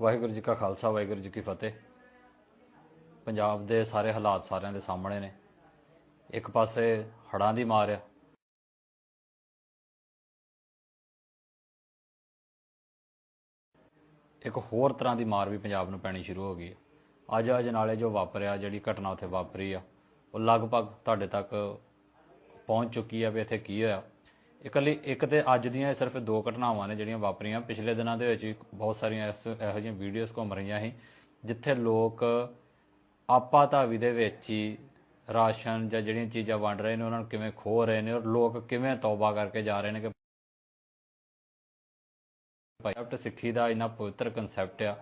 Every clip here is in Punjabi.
ਵਾਹਿਗੁਰੂ ਜੀ ਕਾ ਖਾਲਸਾ, ਵਾਹਿਗੁਰੂ ਜੀ ਕੀ ਫਤਿਹ। ਪੰਜਾਬ ਦੇ ਸਾਰੇ ਹਾਲਾਤ ਸਾਰਿਆਂ ਦੇ ਸਾਹਮਣੇ ਨੇ। ਇੱਕ ਪਾਸੇ ਹੜ੍ਹਾਂ ਦੀ ਮਾਰ ਆ। ਇੱਕ ਹੋਰ ਤਰ੍ਹਾਂ ਦੀ ਮਾਰ ਵੀ ਪੰਜਾਬ ਨੂੰ ਪੈਣੀ ਸ਼ੁਰੂ ਹੋ ਗਈ ਹੈ ਅੱਜ ਅੱਜ ਨਾਲੇ ਜੋ ਵਾਪਰਿਆ, ਜਿਹੜੀ ਘਟਨਾ ਉੱਥੇ ਵਾਪਰੀ ਆ, ਉਹ ਲਗਭਗ ਤੁਹਾਡੇ ਤੱਕ ਪਹੁੰਚ ਚੁੱਕੀ ਆ ਵੀ ਇੱਥੇ ਕੀ ਹੋਇਆ। ਇਕੱਲੀ ਇੱਕ ਤੇ ਅੱਜ ਦੀਆਂ ਸਿਰਫ ਦੋ ਘਟਨਾਵਾਂ ਨੇ ਜਿਹੜੀਆਂ ਵਾਪਰੀਆਂ। ਪਿਛਲੇ ਦਿਨਾਂ ਦੇ ਵਿੱਚ ਵੀ ਬਹੁਤ ਸਾਰੀਆਂ ਇਸ- ਇਹੋ ਜਿਹੀਆਂ ਵੀਡੀਓਜ਼ ਘੁੰਮ ਰਹੀਆਂ ਸੀ, ਜਿੱਥੇ ਲੋਕ ਆਪਾਧਾਵੀ ਦੇ ਵਿੱਚ ਹੀ ਰਾਸ਼ਨ ਜਾਂ ਜਿਹੜੀਆਂ ਚੀਜ਼ਾਂ ਵੰਡ ਰਹੇ ਨੇ, ਉਹਨਾਂ ਨੂੰ ਕਿਵੇਂ ਖੋ ਰਹੇ ਨੇ ਔਰ ਲੋਕ ਕਿਵੇਂ ਤੌਬਾ ਕਰਕੇ ਜਾ ਰਹੇ ਨੇ ਕਿ ਕਨਸੈਪਟ ਸਿੱਖੀ ਦਾ ਇੰਨਾ ਪਵਿੱਤਰ ਕਨਸੈਪਟ ਆ।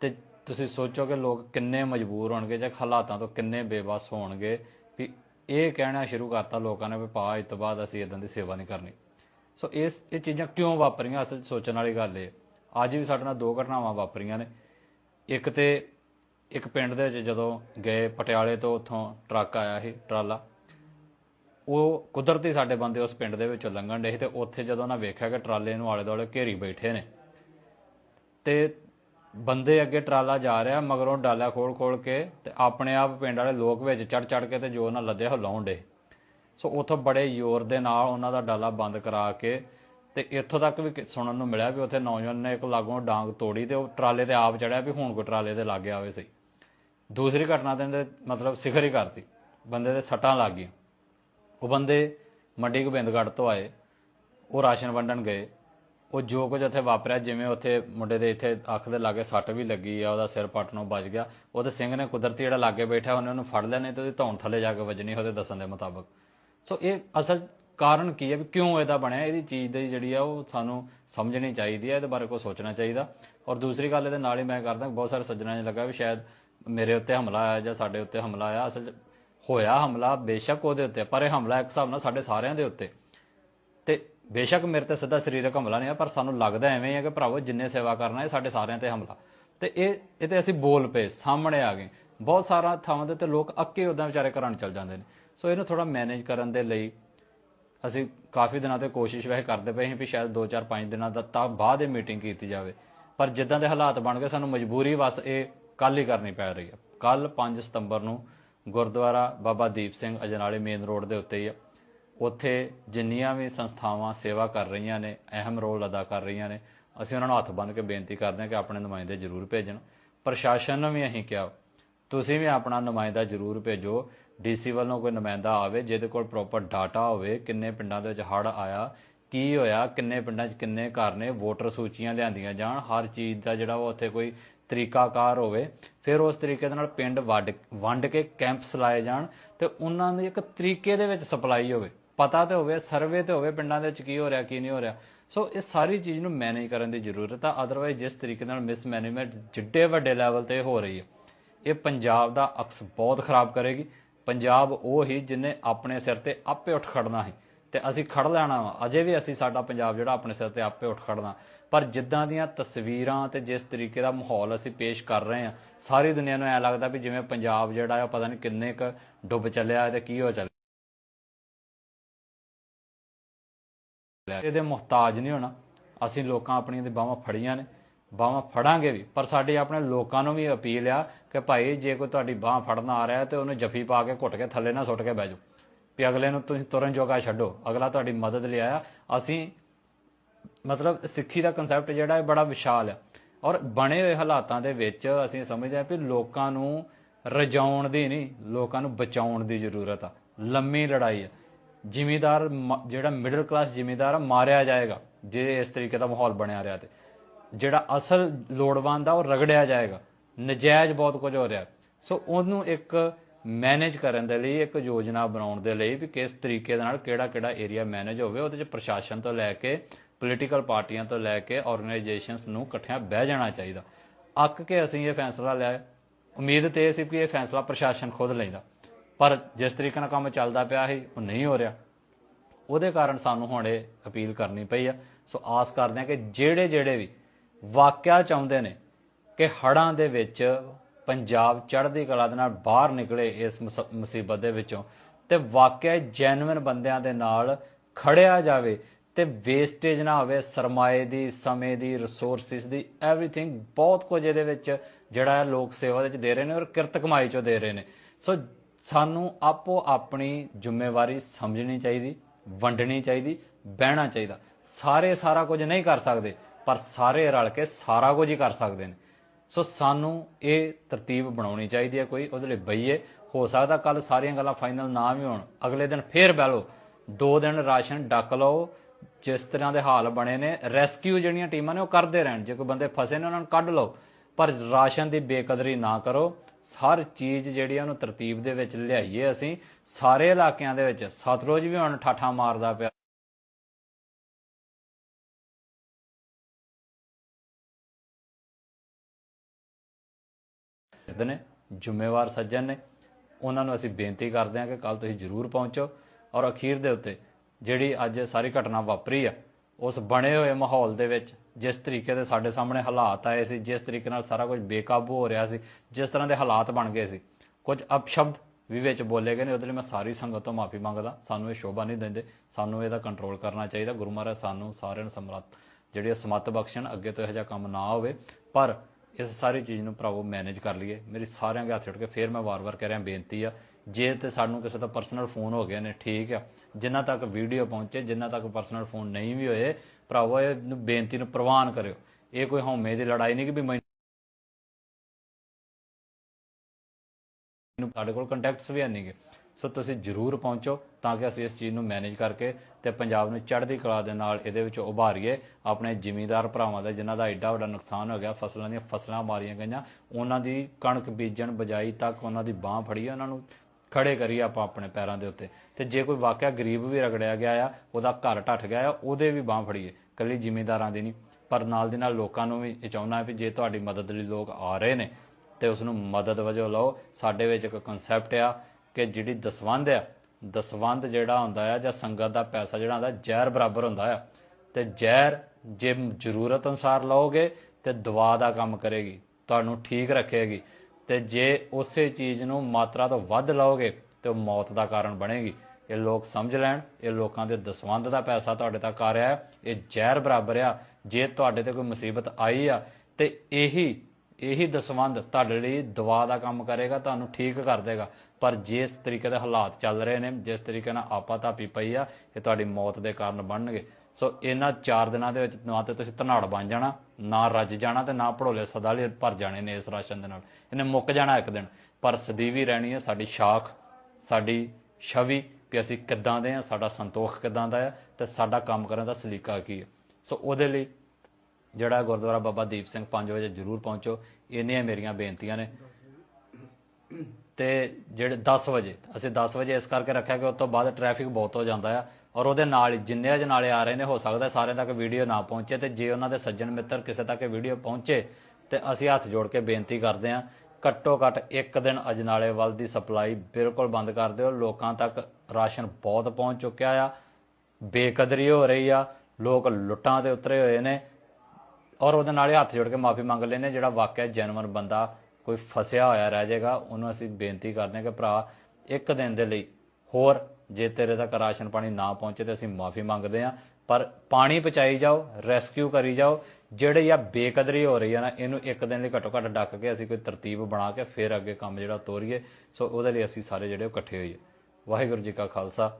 ਤੇ ਤੁਸੀਂ ਸੋਚੋ ਕਿ ਲੋਕ ਕਿੰਨੇ ਮਜਬੂਰ ਹੋਣਗੇ ਜਾਂ ਹਾਲਾਤਾਂ ਤੋਂ ਕਿੰਨੇ ਬੇਬਸ ਹੋਣਗੇ ਵੀ ਇਹ ਕਹਿਣਾ ਸ਼ੁਰੂ ਕਰਤਾ ਲੋਕਾਂ ਨੇ ਵੀ ਪਾ ਇਸ ਤੋਂ ਬਾਅਦ ਅਸੀਂ ਇਦਾਂ ਦੀ ਸੇਵਾ ਨਹੀਂ ਕਰਨੀ। ਸੋ ਇਸ, ਇਹ ਚੀਜ਼ਾਂ ਕਿਉਂ ਵਾਪਰੀਆਂ? ਅਸਲ ਸੋਚਣ ਵਾਲੀ ਗੱਲ ਇਹ ਅੱਜ ਵੀ ਸਾਡੇ ਨਾਲ ਦੋ ਘਟਨਾਵਾਂ ਵਾਪਰੀਆਂ ਨੇ। ਇੱਕ ਤੇ, ਇੱਕ ਪਿੰਡ ਦੇ ਵਿੱਚ ਜਦੋਂ ਗਏ ਪਟਿਆਲੇ ਤੋਂ ਉੱਥੋਂ ਟਰੱਕ ਆਇਆ ਸੀ, ਟਰਾਲਾ। ਉਹ ਕੁਦਰਤੀ ਸਾਡੇ ਬੰਦੇ ਉਸ ਪਿੰਡ ਦੇ ਵਿੱਚੋਂ ਲੰਘਣ ਡੇ ਸੀ ਤੇ ਉੱਥੇ ਜਦੋਂ ਉਹਨਾਂ ਵੇਖਿਆ ਕਿ ਟਰਾਲੇ ਨੂੰ ਆਲੇ ਦੁਆਲੇ ਘੇਰੀ ਬੈਠੇ ਨੇ। ਤੇ ਬੰਦੇ ਅੱਗੇ ਟਰਾਲਾ ਜਾ ਰਿਹਾ, ਮਗਰੋਂ ਡਾਲਾ ਖੋਲ ਖੋਲ ਕੇ ਤੇ ਆਪਣੇ ਆਪ ਪਿੰਡ ਵਾਲੇ ਲੋਕ ਵਿੱਚ ਚੜ ਚੜ ਕੇ ਤੇ ਜ਼ੋਰ ਨਾਲ ਲੱਦੇ ਹਿਲਾਉਣ ਡੇ ਸੋ ਉੱਥੋਂ ਬੜੇ ਜ਼ੋਰ ਦੇ ਨਾਲ ਉਹਨਾਂ ਦਾ ਡਾਲਾ ਬੰਦ ਕਰਾ ਕੇ ਤੇ ਇੱਥੋਂ ਤੱਕ ਵੀ ਸੁਣਨ ਨੂੰ ਮਿਲਿਆ ਵੀ ਉੱਥੇ ਨੌਜਵਾਨ ਨੇ ਇੱਕ ਲਾਗੋਂ ਡਾਂਗ ਤੋੜੀ ਤੇ ਉਹ ਟਰਾਲੇ ਤੇ ਆਪ ਚੜਿਆ ਵੀ ਹੁਣ ਕੋਈ ਟਰਾਲੇ ਦੇ ਲਾਗੇ ਆਵੇ ਸਹੀ। ਦੂਸਰੀ ਘਟਨਾ ਤੇ ਇਹਨੇ ਮਤਲਬ ਸਿਖਰ ਹੀ ਕਰਤੀ। ਬੰਦੇ ਦੇ ਸੱਟਾਂ ਲੱਗ ਗਈਆਂ। ਉਹ ਬੰਦੇ ਮੰਡੀ ਗੋਬਿੰਦਗੜ੍ਹ ਤੋਂ ਆਏ। ਉਹ ਰਾਸ਼ਨ ਵੰਡਣ ਗਏ। ਉਹ ਜੋ ਕੁਝ ਉੱਥੇ ਵਾਪਰਿਆ, ਜਿਵੇਂ ਉੱਥੇ ਮੁੰਡੇ ਦੇ ਇੱਥੇ ਅੱਖ ਦੇ ਲਾਗੇ ਸੱਟ ਵੀ ਲੱਗੀ ਆ, ਉਹਦਾ ਸਿਰ ਪੱਟ ਨੂੰ ਵੱਜ ਗਿਆ। ਉਹਦੇ ਸਿੰਘ ਨੇ ਕੁਦਰਤੀ ਜਿਹੜਾ ਲਾਗੇ ਬੈਠਾ, ਉਹਨੇ ਉਹਨੂੰ ਫੜ ਲਿਆ ਤੇ ਉਹਦੀ ਧੌਣ ਥੱਲੇ ਜਾ ਕੇ ਵੱਜਣੀ, ਉਹਦੇ ਦੱਸਣ ਦੇ ਮੁਤਾਬਕ। ਸੋ ਇਹ ਅਸਲ ਕਾਰਨ ਕੀ ਹੈ ਵੀ ਕਿਉਂ ਇਹਦਾ ਬਣਿਆ? ਇਹਦੀ ਚੀਜ਼ ਦੀ ਜਿਹੜੀ ਆ, ਉਹ ਸਾਨੂੰ ਸਮਝਣੀ ਚਾਹੀਦੀ ਹੈ ਇਹਦੇ ਬਾਰੇ ਕੋਈ ਸੋਚਣਾ ਚਾਹੀਦਾ। ਔਰ ਦੂਸਰੀ ਗੱਲ ਇਹਦੇ ਨਾਲ ਹੀ ਮੈਂ ਕਰਦਾ, ਬਹੁਤ ਸਾਰੇ ਸੱਜਣਾਂ ਨੇ ਲੱਗਾ ਵੀ ਸ਼ਾਇਦ ਮੇਰੇ ਉੱਤੇ ਹਮਲਾ ਆਇਆ ਜਾਂ ਸਾਡੇ ਉੱਤੇ ਹਮਲਾ ਆਇਆ। ਅਸਲ ਹੋਇਆ ਹਮਲਾ, ਬੇਸ਼ੱਕ ਉਹਦੇ ਉੱਤੇ, ਪਰ ਇਹ ਹਮਲਾ ਇੱਕ ਹਿਸਾਬ ਨਾਲ ਸਾਡੇ ਸਾਰਿਆਂ ਦੇ ਉੱਤੇ। ਬੇਸ਼ੱਕ ਮੇਰੇ ਤੇ ਸਿੱਧਾ ਸਰੀਰਕ ਹਮਲਾ ਨਹੀਂ ਆ ਪਰ ਸਾਨੂੰ ਲੱਗਦਾ ਐਵੇਂ ਹੀ ਹੈ ਕਿ ਭਰਾਵੋ, ਜਿੰਨੇ ਸੇਵਾ ਕਰਨਾ ਇਹ ਸਾਡੇ ਸਾਰਿਆਂ ਤੇ ਹਮਲਾ। ਤੇ ਇਹ ਇਹ ਤੇ ਅਸੀਂ ਬੋਲ ਪਏ, ਸਾਹਮਣੇ ਆ ਗਏ। ਬਹੁਤ ਸਾਰਾ ਥਾਵਾਂ ਦੇ ਤੇ ਲੋਕ ਅੱਕੇ ਉਦਾਂ ਵਿਚਾਰੇ ਕਰਨ ਚੱਲ ਜਾਂਦੇ ਨੇ। ਸੋ ਇਹਨੂੰ ਥੋੜਾ ਮੈਨੇਜ ਕਰਨ ਦੇ ਲਈ ਅਸੀਂ ਕਾਫੀ ਦਿਨਾਂ ਤੋਂ ਕੋਸ਼ਿਸ਼ ਵੈਸੇ ਕਰਦੇ ਪਏ ਹਾਂ ਵੀ ਸ਼ਾਇਦ 2 4 5 ਦਿਨਾਂ ਦਾ ਤਾਂ ਬਾਅਦ ਇਹ ਮੀਟਿੰਗ ਕੀਤੀ ਜਾਵੇ। ਪਰ ਜਿੱਦਾਂ ਦੇ ਹਾਲਾਤ ਬਣ ਗਏ, ਸਾਨੂੰ ਮਜਬੂਰੀ ਬਸ ਇਹ ਕੱਲ ਹੀ ਕਰਨੀ ਪੈ ਰਹੀ ਹੈ। ਕੱਲ 5 ਸਤੰਬਰ ਨੂੰ ਗੁਰਦੁਆਰਾ ਬਾਬਾ ਦੀਪ ਸਿੰਘ ਅਜਨਾਲੇ ਮੇਨ ਰੋਡ ਦੇ ਉੱਤੇ ਹੀ ਆ ਉੱਥੇ ਜਿੰਨੀਆਂ ਵੀ ਸੰਸਥਾਵਾਂ ਸੇਵਾ ਕਰ ਰਹੀਆਂ ਨੇ, ਅਹਿਮ ਰੋਲ ਅਦਾ ਕਰ ਰਹੀਆਂ ਨੇ, ਅਸੀਂ ਉਹਨਾਂ ਨੂੰ ਹੱਥ ਬੰਨ੍ਹ ਕੇ ਬੇਨਤੀ ਕਰਦੇ ਹਾਂ ਕਿ ਆਪਣੇ ਨੁਮਾਇੰਦੇ ਜ਼ਰੂਰ ਭੇਜਣ। ਪ੍ਰਸ਼ਾਸਨ ਨੂੰ ਵੀ ਅਸੀਂ ਕਿਹਾ, ਤੁਸੀਂ ਵੀ ਆਪਣਾ ਨੁਮਾਇੰਦਾ ਜ਼ਰੂਰ ਭੇਜੋ। ਡੀਸੀ ਵੱਲੋਂ ਕੋਈ ਨੁਮਾਇੰਦਾ ਆਵੇ, ਜਿਹਦੇ ਕੋਲ ਪ੍ਰੋਪਰ ਡਾਟਾ ਹੋਵੇ, ਕਿੰਨੇ ਪਿੰਡਾਂ ਦੇ ਵਿੱਚ ਹੜ੍ਹ ਆਇਆ, ਕੀ ਹੋਇਆ, ਕਿੰਨੇ ਪਿੰਡਾਂ 'ਚ ਕਿੰਨੇ ਘਰ ਨੇ, ਵੋਟਰ ਸੂਚੀਆਂ ਲਿਆਂਦੀਆਂ ਜਾਣ, ਹਰ ਚੀਜ਼ ਦਾ ਜਿਹੜਾ ਉਹ ਉੱਥੇ ਕੋਈ ਤਰੀਕਾਕਾਰ ਹੋਵੇ, ਫਿਰ ਉਸ ਤਰੀਕੇ ਦੇ ਨਾਲ ਪਿੰਡ ਵੰਡ ਵੰਡ ਕੇ ਕੈਂਪਸ ਲਾਏ ਜਾਣ ਤੇ ਉਹਨਾਂ ਦੀ ਇੱਕ ਤਰੀਕੇ ਦੇ ਵਿੱਚ ਸਪਲਾਈ ਹੋਵੇ। ਪਤਾ ਤੇ ਹੋਵੇ, ਸਰਵੇ ਤੇ ਹੋਵੇ ਪਿੰਡਾਂ ਦੇ ਵਿੱਚ ਕੀ ਹੋ ਰਿਹਾ, ਕੀ ਨਹੀਂ ਹੋ ਰਿਹਾ। ਸੋ ਇਹ ਸਾਰੀ ਚੀਜ਼ ਨੂੰ ਮੈਨੇਜ ਕਰਨ ਦੀ ਜ਼ਰੂਰਤ ਆ। ਅਦਰਵਾਈਜ਼ ਜਿਸ ਤਰੀਕੇ ਨਾਲ ਮਿਸਮੈਨੇਜਮੈਂਟ ਜਿੱਡੇ ਵੱਡੇ ਲੈਵਲ ਤੇ ਹੋ ਰਹੀ ਹੈ, ਇਹ ਪੰਜਾਬ ਦਾ ਅਕਸ ਬਹੁਤ ਖਰਾਬ ਕਰੇਗੀ। ਪੰਜਾਬ ਉਹ ਹੀ ਜਿਨੇ ਆਪਣੇ ਸਿਰ ਤੇ ਆਪੇ ਉੱਠ ਖੜਨਾ ਹੈ ਤੇ ਅਸੀਂ ਖੜ ਲੈਣਾ ਵਾ। ਅਜੇ ਵੀ ਅਸੀਂ ਸਾਡਾ ਪੰਜਾਬ ਜਿਹੜਾ ਆਪਣੇ ਸਿਰ ਤੇ ਆਪੇ ਉੱਠ ਖੜਨਾ। ਪਰ ਜਿੱਦਾਂ ਦੀਆਂ ਤਸਵੀਰਾਂ ਤੇ ਜਿਸ ਤਰੀਕੇ ਦਾ ਮਾਹੌਲ ਅਸੀਂ ਪੇਸ਼ ਕਰ ਰਹੇ ਹਾਂ, ਸਾਰੀ ਦੁਨੀਆ ਨੂੰ ਐ ਲੱਗਦਾ ਵੀ ਜਿਵੇਂ ਪੰਜਾਬ ਜਿਹੜਾ ਆ, ਪਤਾ ਨਹੀਂ ਕਿੰਨੇ ਕ ਡੁੱਬ ਚੱਲਿਆ ਹੈ ਤੇ ਕੀ ਹੋ ਚੱਲਿਆ। ਇਹਦੇ ਮੁਹਤਾਜ ਨਹੀਂ ਹੋਣਾ। ਅਸੀਂ ਲੋਕਾਂ ਆਪਣੀਆਂ ਦੀ ਬਾਹਾਂ ਫੜੀਆਂ ਨੇ। ਬਾਹਾਂ ਫੜਾਂਗੇ ਵੀ। ਪਰ ਸਾਡੇ ਆਪਣੇ ਲੋਕਾਂ ਨੂੰ ਵੀ ਅਪੀਲ ਆ ਕਿ ਭਾਈ, ਜੇ ਕੋਈ ਤੁਹਾਡੀ ਬਾਹ ਫੜਨ ਆ ਰਿਹਾ ਤੇ ਉਹਨੂੰ ਜਫੀ ਪਾ ਕੇ ਘੁੱਟ ਕੇ ਥੱਲੇ ਨਾ ਸੁੱਟ ਕੇ ਬਹਿ ਜਾਓ। ਵੀ ਅਗਲੇ ਨੂੰ ਤੁਸੀਂ ਤੁਰਨ ਜੋਗਾ ਛੱਡੋ। ਅਗਲਾ ਤੁਹਾਡੀ ਮਦਦ ਲਈ ਆਇਆ ਅਸੀਂ ਮਤਲਬ ਸਿੱਖੀ ਦਾ ਕਨਸੈਪਟ ਜਿਹੜਾ ਹੈ ਬੜਾ ਵਿਸ਼ਾਲ ਹੈ ਔਰ ਬਣੇ ਹੋਏ ਹਾਲਾਤਾਂ ਦੇ ਵਿੱਚ ਅਸੀਂ ਸਮਝਦੇ ਹਾਂ ਵੀ ਲੋਕਾਂ ਨੂੰ ਰਜਾਉਣ ਦੀ ਨਹੀਂ, ਲੋਕਾਂ ਨੂੰ ਬਚਾਉਣ ਦੀ ਜ਼ਰੂਰਤ ਆ। ਲੰਮੀ ਲੜਾਈ ਹੈ ਜ਼ਿਮੀਦਾਰ ਜਿਹੜਾ ਮਿਡਲ ਕਲਾਸ ਜ਼ਿਮੀਦਾਰ ਮਾਰਿਆ ਜਾਏਗਾ, ਜੇ ਇਸ ਤਰੀਕੇ ਦਾ ਮਾਹੌਲ ਬਣਿਆ ਰਿਹਾ ਤੇ। ਜਿਹੜਾ ਅਸਲ ਲੋੜਵੰਦ ਆ, ਉਹ ਰਗੜਿਆ ਜਾਏਗਾ। ਨਜਾਇਜ਼ ਬਹੁਤ ਕੁਝ ਹੋ ਰਿਹਾ। ਸੋ ਉਹਨੂੰ ਇੱਕ ਮੈਨੇਜ ਕਰਨ ਦੇ ਲਈ, ਇੱਕ ਯੋਜਨਾ ਬਣਾਉਣ ਦੇ ਲਈ ਵੀ ਕਿਸ ਤਰੀਕੇ ਦੇ ਨਾਲ ਕਿਹੜਾ ਕਿਹੜਾ ਏਰੀਆ ਮੈਨੇਜ ਹੋਵੇ, ਉਹਦੇ ਚ ਪ੍ਰਸ਼ਾਸਨ ਤੋਂ ਲੈ ਕੇ ਪੋਲੀਟੀਕਲ ਪਾਰਟੀਆਂ ਤੋਂ ਲੈ ਕੇ ਆਰਗੇਨਾਈਜੇਸ਼ਨਸ ਨੂੰ ਇਕੱਠਿਆਂ ਬਹਿ ਜਾਣਾ ਚਾਹੀਦਾ। ਅੱਕ ਕੇ ਅਸੀਂ ਇਹ ਫੈਸਲਾ ਲਿਆ। ਉਮੀਦ ਤੇ ਇਹ ਸੀ ਕਿ ਇਹ ਫੈਸਲਾ ਪ੍ਰਸ਼ਾਸਨ ਖੁਦ ਲੈਂਦਾ। ਪਰ ਜਿਸ ਤਰੀਕੇ ਨਾਲ ਕੰਮ ਚੱਲਦਾ ਪਿਆ ਸੀ, ਉਹ ਨਹੀਂ ਹੋ ਰਿਹਾ। ਉਹਦੇ ਕਾਰਨ ਸਾਨੂੰ ਹੁਣ ਇਹ ਅਪੀਲ ਕਰਨੀ ਪਈ ਆ। ਸੋ ਆਸ ਕਰਦੇ ਆ ਕਿ ਜਿਹੜੇ ਜਿਹੜੇ ਵੀ ਵਾਕਿਆ ਚਾਹੁੰਦੇ ਨੇ ਕਿ ਹੜਾਂ ਦੇ ਵਿੱਚ ਪੰਜਾਬ ਚੜ੍ਹਦੀ ਕਲਾ ਦੇ ਨਾਲ ਬਾਹਰ ਨਿਕਲੇ ਇਸ ਮੁਸੀਬਤ ਦੇ ਵਿੱਚੋਂ ਤੇ ਵਾਕਿਆ ਜੈਨੂਇਨ ਬੰਦਿਆਂ ਦੇ ਨਾਲ ਖੜਿਆ ਜਾਵੇ ਤੇ ਵੇਸਟੇਜ ਨਾ ਹੋਵੇ, ਸਰਮਾਏ ਦੀ, ਸਮੇਂ ਦੀ ਰਿਸੋਰਸਿਸ ਦੀ ਐਵਰੀਥਿੰਗ ਬਹੁਤ ਕੁਝ ਇਹਦੇ ਵਿੱਚ ਜਿਹੜਾ ਹੈ ਲੋਕ ਸੇਵਾ ਦੇ ਵਿੱਚ ਦੇ ਰਹੇ ਨੇ ਔਰ ਕਿਰਤ ਕਮਾਈ ਚੋਂ ਦੇ ਰਹੇ ਨੇ। ਸੋ ਸਾਨੂੰ ਆਪੋ ਆਪਣੀ ਜ਼ਿੰਮੇਵਾਰੀ ਸਮਝਣੀ ਚਾਹੀਦੀ, ਵੰਡਣੀ ਚਾਹੀਦੀ, ਬਹਿਣਾ ਚਾਹੀਦਾ। ਸਾਰੇ ਸਾਰਾ ਕੁਝ ਨਹੀਂ ਕਰ ਸਕਦੇ, ਪਰ ਸਾਰੇ ਰਲ ਕੇ ਸਾਰਾ ਕੁਝ ਹੀ ਕਰ ਸਕਦੇ ਨੇ। ਸੋ ਸਾਨੂੰ ਇਹ ਤਰਤੀਬ ਬਣਾਉਣੀ ਚਾਹੀਦੀ ਹੈ ਕੋਈ, ਉਹਦੇ ਲਈ ਬਈਏ, ਹੋ ਸਕਦਾ ਕੱਲ ਸਾਰੀਆਂ ਗੱਲਾਂ ਫਾਈਨਲ ਨਾ ਵੀ ਹੋਣ, ਅਗਲੇ ਦਿਨ ਫੇਰ ਬਹਿ ਲਓ। ਦੋ ਦਿਨ ਰਾਸ਼ਨ ਡੱਕ ਲਓ, ਜਿਸ ਤਰ੍ਹਾਂ ਦੇ ਹਾਲ ਬਣੇ ਨੇ ਰੈਸਕਿਊ ਜਿਹੜੀਆਂ ਟੀਮਾਂ ਨੇ ਉਹ ਕਰਦੇ ਰਹਿਣ। ਜੇ ਕੋਈ ਬੰਦੇ ਫਸੇ ਨੇ, ਉਹਨਾਂ ਨੂੰ ਕੱਢ ਲਓ। ਪਰ ਰਾਸ਼ਨ ਦੀ ਬੇਕਦਰੀ ਨਾ ਕਰੋ। ਹਰ ਚੀਜ਼ ਜਿਹੜੀ ਆ ਉਹਨੂੰ ਤਰਤੀਬ ਦੇ ਵਿੱਚ ਲਿਆਈਏ ਅਸੀਂ। ਸਾਰੇ ਇਲਾਕਿਆਂ ਦੇ ਵਿੱਚ ਸਤਲੁਜ ਵੀ ਹੁਣ ਠਾਠਾ ਮਾਰਦਾ ਪਿਆ। ਨੇ, ਜ਼ਿੰਮੇਵਾਰ ਸੱਜਣ ਨੇ। ਉਹਨਾਂ ਨੂੰ ਅਸੀਂ ਬੇਨਤੀ ਕਰਦੇ ਹਾਂ ਕਿ ਕੱਲ ਤੁਸੀਂ ਜ਼ਰੂਰ ਪਹੁੰਚੋ ਔਰ ਅਖੀਰ ਦੇ ਉੱਤੇ ਜਿਹੜੀ ਅੱਜ ਸਾਰੀ ਘਟਨਾ ਵਾਪਰੀ ਆ, ਉਸ ਬਣੇ ਹੋਏ ਮਾਹੌਲ ਦੇ ਵਿੱਚ ਜਿਸ ਤਰੀਕੇ ਦੇ ਸਾਡੇ ਸਾਹਮਣੇ ਹਾਲਾਤ ਆਏ ਸੀ, ਜਿਸ ਤਰੀਕੇ ਨਾਲ ਸਾਰਾ ਕੁਝ ਬੇਕਾਬੂ ਹੋ ਰਿਹਾ ਸੀ, ਜਿਸ ਤਰ੍ਹਾਂ ਦੇ ਹਾਲਾਤ ਬਣ ਗਏ ਸੀ। ਕੁਝ ਅਪਸ਼ਬਦ ਵੀ ਵਿੱਚ ਬੋਲੇ ਗਏ ਨੇ, ਉਹਦੇ ਲਈ ਮੈਂ ਸਾਰੀ ਸੰਗਤ ਤੋਂ ਮਾਫੀ ਮੰਗਦਾ। ਸਾਨੂੰ ਇਹ ਸ਼ੋਭਾ ਨਹੀਂ ਦਿੰਦੇ। ਸਾਨੂੰ ਇਹਦਾ ਕੰਟਰੋਲ ਕਰਨਾ ਚਾਹੀਦਾ। ਗੁਰੂ ਮਹਾਰਾਜ, ਸਾਨੂੰ ਸਾਰਿਆਂ ਨੂੰ ਸਮਰੱਥ, ਜਿਹੜੀ ਇਹ ਸਮੱਤ ਬਖਸ਼ਣ, ਅੱਗੇ ਤੋਂ ਇਹੋ ਜਿਹਾ ਕੰਮ ਨਾ ਹੋਵੇ। ਪਰ ਇਸ ਸਾਰੀ ਚੀਜ਼ ਨੂੰ ਭਰਾਵੋ ਮੈਨੇਜ ਕਰ ਲਈਏ। ਮੇਰੀ ਸਾਰਿਆਂ ਦੇ ਹੱਥ ਜੋੜ ਕੇ ਫੇਰ ਮੈਂ ਵਾਰ-ਵਾਰ ਕਹਿ ਰਿਹਾ, ਬੇਨਤੀ ਆ ਜੇ ਤੇ ਸਾਨੂੰ ਕਿਸੇ ਦਾ ਪਰਸਨਲ ਫੋਨ ਹੋ ਗਿਆ ਨੇ, ਠੀਕ ਆ। ਜਿੰਨਾ ਤੱਕ ਵੀਡੀਓ ਪਹੁੰਚੇ, ਜਿੰਨਾ ਤੱਕ ਪਰਸਨਲ ਫੋਨ ਨਹੀਂ ਵੀ ਹੋਏ, ਭਰਾਵੋ, ਇਹ ਬੇਨਤੀ ਨੂੰ ਪ੍ਰਵਾਨ ਕਰਿਓ। ਇਹ ਕੋਈ ਹਉਮੈ ਦੀ ਲੜਾਈ ਨਹੀਂ ਕਿ ਵੀ ਮੈਨੂੰ ਸਾਡੇ ਕੋਲ ਕੰਟੈਕਟਸ ਵੀ ਨਹੀਂਗੇ ਸੋ ਤੁਸੀਂ ਜਰੂਰ ਪਹੁੰਚੋ ਤਾਂ ਕਿ ਅਸੀਂ ਇਸ ਚੀਜ਼ ਨੂੰ ਮੈਨੇਜ ਕਰਕੇ ਤੇ ਪੰਜਾਬ ਨੂੰ ਚੜ੍ਹਦੀ ਕਲਾ ਦੇ ਨਾਲ ਇਹਦੇ ਵਿੱਚ ਉਭਾਰੀਏ। ਆਪਣੇ ਜ਼ਿਮੀਂਦਾਰ ਭਰਾਵਾਂ ਦਾ ਜਿਨ੍ਹਾਂ ਦਾ ਐਡਾ ਵੱਡਾ ਨੁਕਸਾਨ ਹੋ ਗਿਆ, ਫਸਲਾਂ ਦੀਆਂ ਫਸਲਾਂ ਮਾਰੀਆਂ ਗਈਆਂ, ਉਹਨਾਂ ਦੀ ਕਣਕ ਬੀਜਣ ਬਜਾਈ ਤੱਕ ਉਹਨਾਂ ਦੀ ਬਾਹ ਫੜੀ ਉਹਨਾਂ ਨੂੰ ਖੜੇ ਕਰੀਏ ਆਪਾਂ ਆਪਣੇ ਪੈਰਾਂ ਦੇ ਉੱਤੇ। ਤੇ ਜੇ ਕੋਈ ਵਾਕਿਆ ਗਰੀਬ ਵੀ ਰਗੜਿਆ ਗਿਆ ਆ, ਉਹਦਾ ਘਰ ਢੱਠ ਗਿਆ ਆ, ਉਹਦੇ ਵੀ ਬਾਹ ਫੜੀਏ। ਕੱਲੀ ਜ਼ਿਮੀਂਦਾਰਾਂ ਦੀ ਨਹੀਂ, ਪਰ ਨਾਲ ਦੀ ਨਾਲ ਲੋਕਾਂ ਨੂੰ ਵੀ ਇਹ ਚਾਹੁੰਦਾ ਵੀ ਜੇ ਤੁਹਾਡੀ ਮਦਦ ਲਈ ਲੋਕ ਆ ਰਹੇ ਨੇ, ਤੇ ਉਸ ਨੂੰ ਮਦਦ ਵਜੋਂ ਲਓ। ਸਾਡੇ ਵਿੱਚ ਇੱਕ ਕਨਸੈਪਟ ਆ ਕਿ ਜਿਹੜੀ ਦਸਵੰਧ ਆ, ਦਸਵੰਧ ਜਿਹੜਾ ਹੁੰਦਾ ਆ ਜਾਂ ਸੰਗਤ ਦਾ ਪੈਸਾ ਜਿਹੜਾ ਹੁੰਦਾ, ਜ਼ਹਿਰ ਬਰਾਬਰ ਹੁੰਦਾ ਆ। ਤੇ ਜ਼ਹਿਰ ਜੇ ਜ਼ਰੂਰਤ ਅਨਸਾਰ ਲਓਗੇ ਤੇ ਦਵਾ ਦਾ ਕੰਮ ਕਰੇਗੀ, ਤੁਹਾਨੂੰ ਠੀਕ ਰੱਖੇਗੀ। ਤੇ ਜੇ ਉਸੇ ਚੀਜ਼ ਨੂੰ ਮਾਤਰਾ ਤੋਂ ਵੱਧ ਲਓਗੇ, ਤੇ ਉਹ ਮੌਤ ਦਾ ਕਾਰਨ ਬਣੇਗੀ। ਇਹ ਲੋਕ ਸਮਝ ਲੈਣ, ਇਹ ਲੋਕਾਂ ਦੇ ਦਸਵੰਧ ਦਾ ਪੈਸਾ ਤੁਹਾਡੇ ਤੱਕ ਆ ਰਿਹਾ ਹੈ, ਇਹ ਜ਼ਹਿਰ ਬਰਾਬਰ ਆ। ਜੇ ਤੁਹਾਡੇ ਤੇ ਕੋਈ ਮੁਸੀਬਤ ਆਈ ਆ, ਤੇ ਇਹੀ ਇਹੀ ਦਸਵੰਧ ਤੁਹਾਡੇ ਲਈ ਦਵਾ ਦਾ ਕੰਮ ਕਰੇਗਾ, ਤੁਹਾਨੂੰ ਠੀਕ ਕਰ ਦੇਗਾ। ਪਰ ਜਿਸ ਤਰੀਕੇ ਦੇ ਹਾਲਾਤ ਚੱਲ ਰਹੇ ਨੇ, ਜਿਸ ਤਰੀਕੇ ਨਾਲ ਆਪਾ ਧਾਪੀ ਪਈ ਆ, ਇਹ ਤੁਹਾਡੀ ਮੌਤ ਦੇ ਕਾਰਨ ਬਣਨਗੇ। ਸੋ ਇਹਨਾਂ 4 ਦਿਨਾਂ ਦੇ ਵਿੱਚ ਨਾ ਤੇ ਤੁਸੀਂ ਧਨਾੜ ਬਣ ਜਾਣਾ। ਨਾ ਰੱਜ ਜਾਣਾ ਤੇ ਨਾ ਭੜੋਲੇ ਸਦਾ ਲਈ ਭਰ ਜਾਣੇ ਨੇ ਇਸ ਰਾਸ਼ਨ ਦੇ ਨਾਲ। ਇਹਨੇ ਮੁੱਕ ਜਾਣਾ ਇੱਕ ਦਿਨ। ਪਰ ਸਦੀਵੀ ਰਹਿਣੀ ਹੈ ਸਾਡੀ ਸ਼ਾਖ, ਸਾਡੀ ਛਵੀ ਕਿ ਅਸੀਂ ਕਿੱਦਾਂ ਦੇ ਆ ਸਾਡਾ ਸੰਤੋਖ ਕਿੱਦਾਂ ਦਾ ਹੈ ਤੇ ਸਾਡਾ ਕੰਮ ਕਰਨ ਦਾ ਸਲੀਕਾ ਕੀ ਹੈ। ਸੋ ਉਹਦੇ ਲਈ ਜਿਹੜਾ ਗੁਰਦੁਆਰਾ ਬਾਬਾ ਦੀਪ ਸਿੰਘ 5 ਵਜੇ ਜਰੂਰ ਪਹੁੰਚੋ। ਇਹਨੀਆਂ ਮੇਰੀਆਂ ਬੇਨਤੀਆਂ ਨੇ। ਤੇ ਜਿਹੜੇ 10 ਵਜੇ, ਅਸੀਂ 10 ਵਜੇ ਇਸ ਕਰਕੇ ਰੱਖਿਆ ਕਿ ਉਸ ਤੋਂ ਬਾਅਦ ਟ੍ਰੈਫਿਕ ਬਹੁਤ ਹੋ ਜਾਂਦਾ ਆ ਔਰ ਉਹਦੇ ਨਾਲ ਹੀ, ਜਿੰਨੇ ਅਜਨਾਲੇ ਆ ਰਹੇ ਨੇ, ਹੋ ਸਕਦਾ ਸਾਰਿਆਂ ਤੱਕ ਵੀਡੀਓ ਨਾ ਪਹੁੰਚੇ ਤੇ ਜੇ ਉਹਨਾਂ ਦੇ ਸੱਜਣ ਮਿੱਤਰ ਕਿਸੇ ਤੱਕ ਵੀਡੀਓ ਪਹੁੰਚੇ ਤੇ ਅਸੀਂ ਹੱਥ ਜੋੜ ਕੇ ਬੇਨਤੀ ਕਰਦੇ ਹਾਂ, ਘੱਟੋ ਘੱਟ ਇੱਕ ਦਿਨ ਅਜਨਾਲੇ ਵੱਲ ਦੀ ਸਪਲਾਈ ਬਿਲਕੁਲ ਬੰਦ ਕਰ ਦਿਓ। ਲੋਕਾਂ ਤੱਕ ਰਾਸ਼ਨ ਬਹੁਤ ਪਹੁੰਚ ਚੁੱਕਿਆ ਆ, ਬੇਕਦਰੀ ਹੋ ਰਹੀ ਆ, ਲੋਕ ਲੁੱਟਾਂ ਤੇ ਉਤਰੇ ਹੋਏ ਨੇ ਔਰ ਉਹਦੇ ਨਾਲ ਹੀ ਹੱਥ ਜੋੜ ਕੇ ਮਾਫੀ ਮੰਗ ਲੈਨੇ ਜਿਹੜਾ ਵਾਕਿਆ ਜੈਨੂਨ ਬੰਦਾ ਕੋਈ ਫਸਿਆ ਹੋਇਆ ਰਹਿ ਜਾਏਗਾ, ਉਹਨੂੰ ਅਸੀਂ ਬੇਨਤੀ ਕਰਦੇ ਹਾਂ ਕਿ ਭਰਾ, ਇੱਕ ਦਿਨ ਦੇ ਲਈ ਹੋਰ ਜੇ ਤੇਰੇ ਤੱਕ ਰਾਸ਼ਨ ਪਾਣੀ ਨਾ ਪਹੁੰਚੇ ਤੇ ਅਸੀਂ ਮਾਫੀ ਮੰਗਦੇ ਹਾਂ, ਪਰ ਪਾਣੀ ਪਹੁੰਚਾਈ ਜਾਓ, ਰੈਸਕਿਊ ਕਰੀ ਜਾਓ, ਜਿਹੜੇ ਆ ਬੇਕਦਰੀ ਹੋ ਰਹੀ ਆ ਨਾ, ਇਹਨੂੰ ਇੱਕ ਦਿਨ ਲਈ ਘੱਟੋ ਘੱਟ ਡੱਕ ਕੇ ਅਸੀਂ ਕੋਈ ਤਰਤੀਬ ਬਣਾ ਕੇ ਫਿਰ ਅੱਗੇ ਕੰਮ ਜਿਹੜਾ ਤੋਰੀਏ, ਸੋ ਉਹਦੇ ਲਈ ਅਸੀਂ ਸਾਰੇ ਜਿਹੜੇ ਉਹ ਇਕੱਠੇ ਹੋਈਏ। ਵਾਹਿਗੁਰੂ ਜੀ ਕਾ ਖਾਲਸਾ।